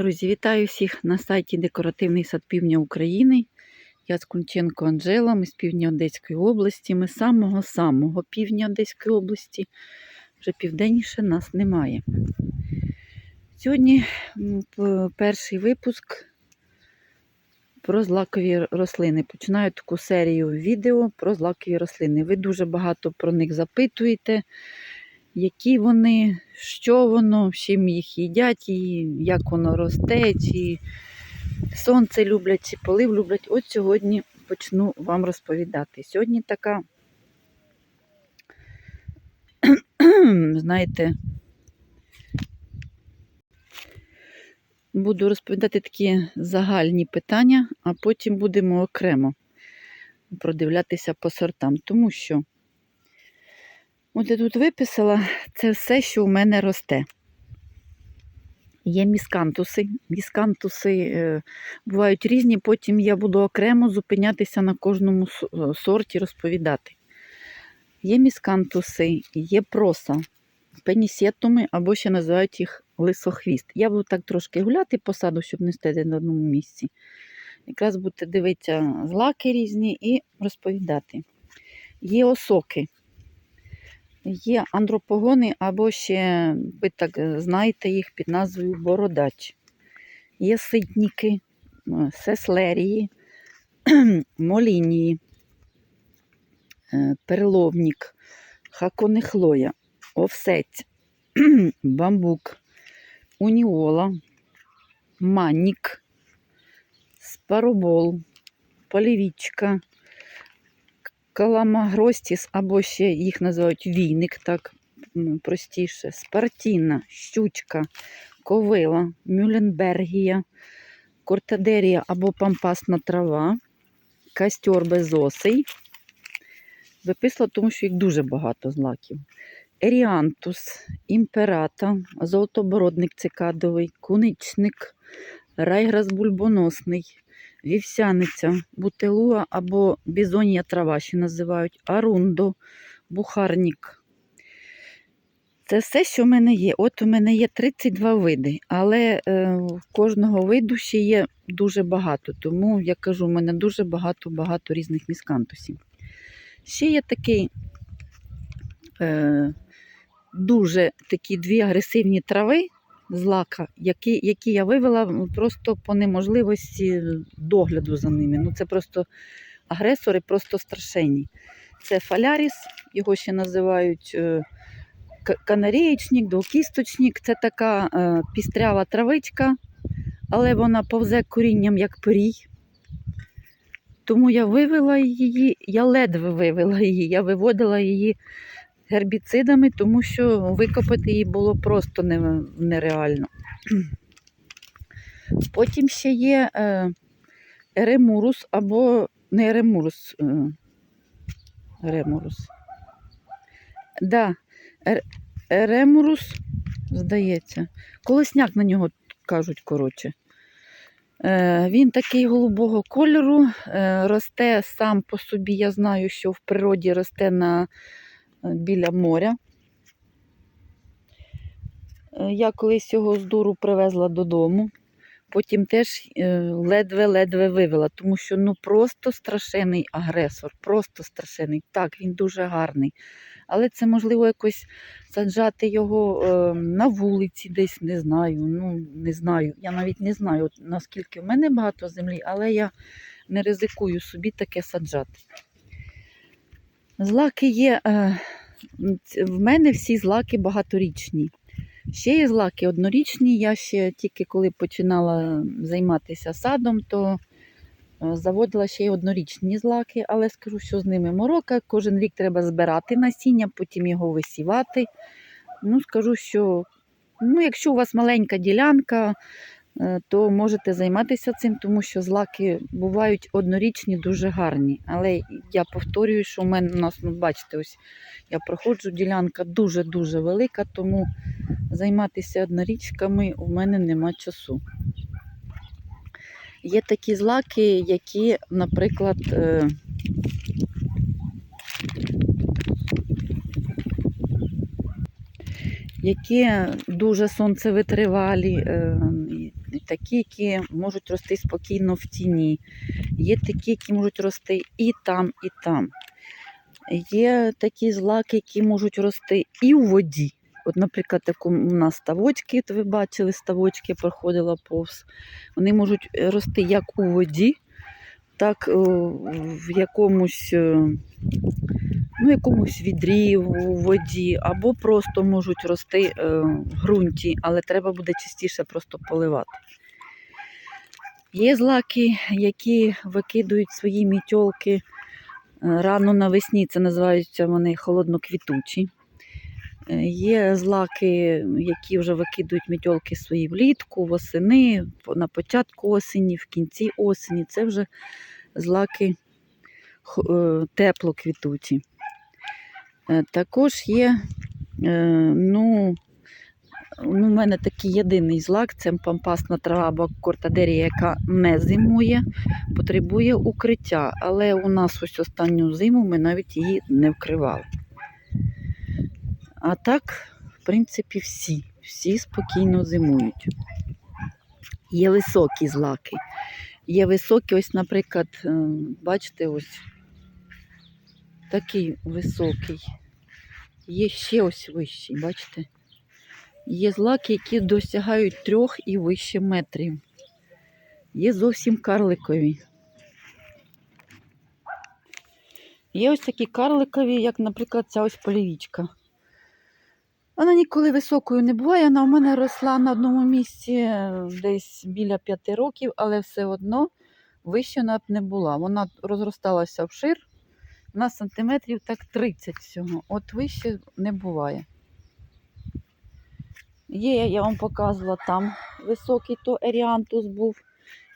Друзі, вітаю всіх на сайті Декоративний сад Півдня України. Я Скунченко Анжела, ми з півдня Одеської області. Ми з самого-самого півдня Одеської області. Вже південніше нас немає. Сьогодні перший випуск про злакові рослини. Починаю таку серію відео про злакові рослини. Ви дуже багато про них запитуєте які вони, що воно, чим їх їдять, і як воно росте, чи сонце люблять, чи полив люблять. От сьогодні почну вам розповідати. Сьогодні така, знаєте, буду розповідати такі загальні питання, а потім будемо окремо продивлятися по сортам, тому що От я тут виписала це все, що у мене росте. Є міскантуси. Міскантуси е, бувають різні, потім я буду окремо зупинятися на кожному е, сорті, розповідати. Є міскантуси, є проса, пенісетуми, або ще називають їх лисохвіст. Я буду так трошки гуляти по саду, щоб не стояти на одному місці. Якраз будете дивитися злаки різні і розповідати. Є осоки. Є андропогони, або ще, ви так е, знаєте їх під назвою бородач. Є ситніки, е, сеслерії, молінії, е, переловник, хаконехлоя, овсець, бамбук, уніола, маннік, спаробол, полівічка, каламагростіс, або ще їх називають війник, так простіше, спартіна, щучка, ковила, мюленбергія, кортадерія або пампасна трава, кастьор безосий. Виписала, тому що їх дуже багато злаків. Еріантус, імперата, золотобородник цикадовий, куничник, райграс бульбоносний, вівсяниця, бутилуа або бізонія трава, ще називають, арундо, бухарник. Це все, що в мене є. От у мене є 32 види, але е, в кожного виду ще є дуже багато. Тому я кажу, у мене дуже багато-багато різних міскантусів. Ще є такий е, дуже такі дві агресивні трави злака, які, які я вивела просто по неможливості догляду за ними. Ну, це просто агресори, просто страшенні. Це фаляріс, його ще називають е, канарієчник, двокісточник. Це така е, пістрява травичка, але вона повзе корінням як пирій. Тому я вивела її, я ледве вивела її, я виводила її гербіцидами, тому що викопати її було просто нереально. Потім ще є е, еремурус або не еремурус. Е, еремурус. Да, еремурус, здається. Колосняк на нього кажуть, коротше. Е, він такий голубого кольору, е, росте сам по собі. Я знаю, що в природі росте на, е, біля моря. Е, Я колись його з дуру привезла додому. Потім теж е, ледве-ледве вивела, тому що ну просто страшенний агресор, просто страшенний. Так, він дуже гарний. Але це можливо якось саджати його е, на вулиці, десь не знаю. Ну, не знаю. Я навіть не знаю, наскільки в мене багато землі, але я не ризикую собі таке саджати. Злаки є. Е, в мене всі злаки багаторічні. Ще є злаки однорічні. Я ще тільки коли починала займатися садом, то е, заводила ще й однорічні злаки, але скажу, що з ними морока. Кожен рік треба збирати насіння, потім його висівати. Ну, скажу, що ну, якщо у вас маленька ділянка, то можете займатися цим, тому що злаки бувають однорічні, дуже гарні. Але я повторюю, що у мене у нас, ну, бачите, ось я проходжу, ділянка дуже-дуже велика, тому займатися однорічками у мене нема часу. Є такі злаки, які, наприклад, е, які дуже сонцевитривалі, е, такі, які можуть рости спокійно в тіні. Є такі, які можуть рости і там, і там. Є такі злаки, які можуть рости і у воді. От, наприклад, у нас ставочки, ви бачили, ставочки проходила повз. Вони можуть е, рости як у воді, так е, в якомусь, е, ну, якомусь відрі у воді, або просто можуть рости в ґрунті, але треба буде частіше просто поливати. Є злаки, які викидують свої мітьолки е, рано навесні, це називаються вони холодноквітучі. Е, Є злаки, які вже викидують мітьолки свої влітку, восени, на початку осені, в кінці осені. Це вже злаки е, теплоквітучі. Також є, ну, ну, у мене такий єдиний злак це пампасна трава або кортадерія, яка не зимує, потребує укриття. Але у нас ось останню зиму ми навіть її не вкривали. А так, в принципі, всі, всі спокійно зимують. Є високі злаки. Є високі, ось, наприклад, е, бачите, ось такий високий. Є ще ось вищий, бачите? Є злаки, які досягають трьох і вище метрів. Є зовсім карликові. Є ось такі карликові, як, наприклад, ця ось полівічка. Вона ніколи високою не буває. Вона у мене росла на одному місці десь біля п'яти років, але все одно вище вона б не була. Вона розросталася вшир на сантиметрів так 30 всього. От вище не буває. Є, я вам показувала, там високий то еріантус був.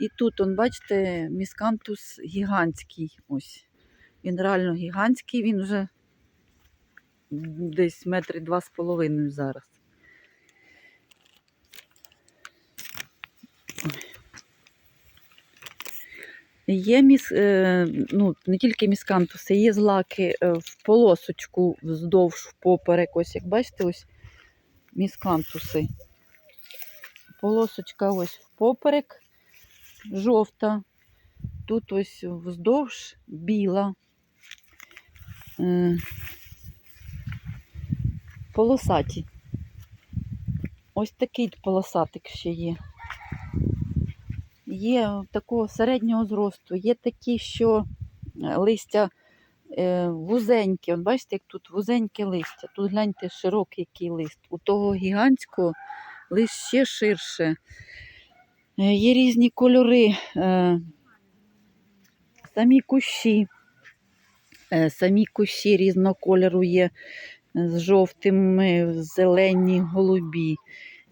І тут, он, бачите, міскантус гігантський. Ось. Він реально гігантський, він вже десь метри два з половиною зараз. Є міс, е, ну, не тільки міскантуси, є злаки е, в полосочку вздовж впоперек. Ось, як бачите, ось міскантуси. Полосочка ось впоперек, жовта. Тут ось вздовж біла. Е, полосаті. Ось такий полосатик ще є. Є такого середнього зросту, є такі, що листя вузеньке. От бачите, як тут вузеньке листя. Тут гляньте широкий який лист. У того гігантського лист ще ширше. Е, Є різні кольори, е, самі кущі. Е, Самі кущі різного кольору є з жовтими, зелені, голубі.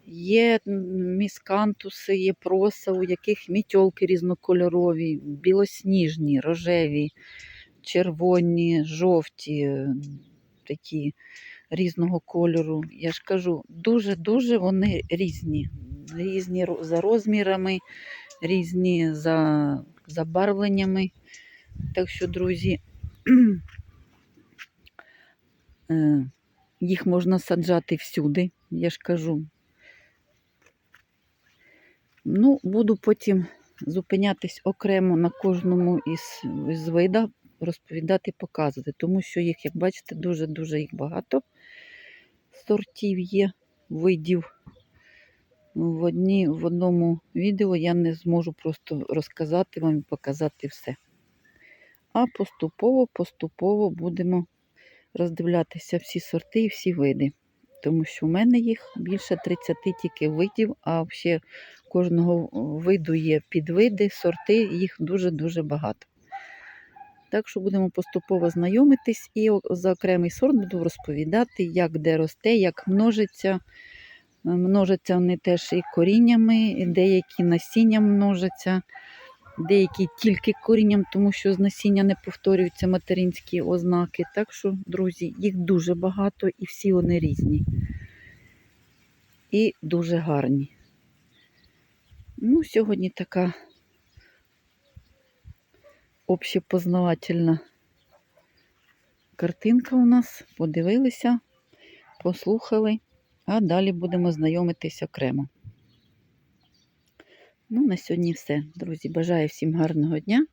Є міскантуси, є проса, у яких мітьолки різнокольорові, білосніжні, рожеві, червоні, жовті, такі різного кольору. Я ж кажу, дуже-дуже вони різні. Різні за розмірами, різні за забарвленнями. Так що, друзі, е, їх можна саджати всюди, я ж кажу. Ну, буду потім зупинятись окремо на кожному із, із вида, розповідати, показувати, тому що їх, як бачите, дуже-дуже їх багато сортів є, видів. В, одні, в одному відео я не зможу просто розказати вам і показати все. А поступово, поступово будемо роздивлятися всі сорти і всі види. Тому що в мене їх більше 30 тільки видів, а ще кожного виду є підвиди, сорти, їх дуже-дуже багато. Так що будемо поступово знайомитись і за окремий сорт буду розповідати, як де росте, як множиться. Е, Множаться вони теж і коріннями, деякі насінням множаться, деякі тільки корінням, тому що з насіння не повторюються материнські ознаки. Так що, друзі, їх дуже багато і всі вони різні. І дуже гарні. Ну, сьогодні така общепознавательна картинка у нас. Подивилися, послухали, а далі будемо знайомитись окремо. Ну, на сьогодні все. Друзі, бажаю всім гарного дня.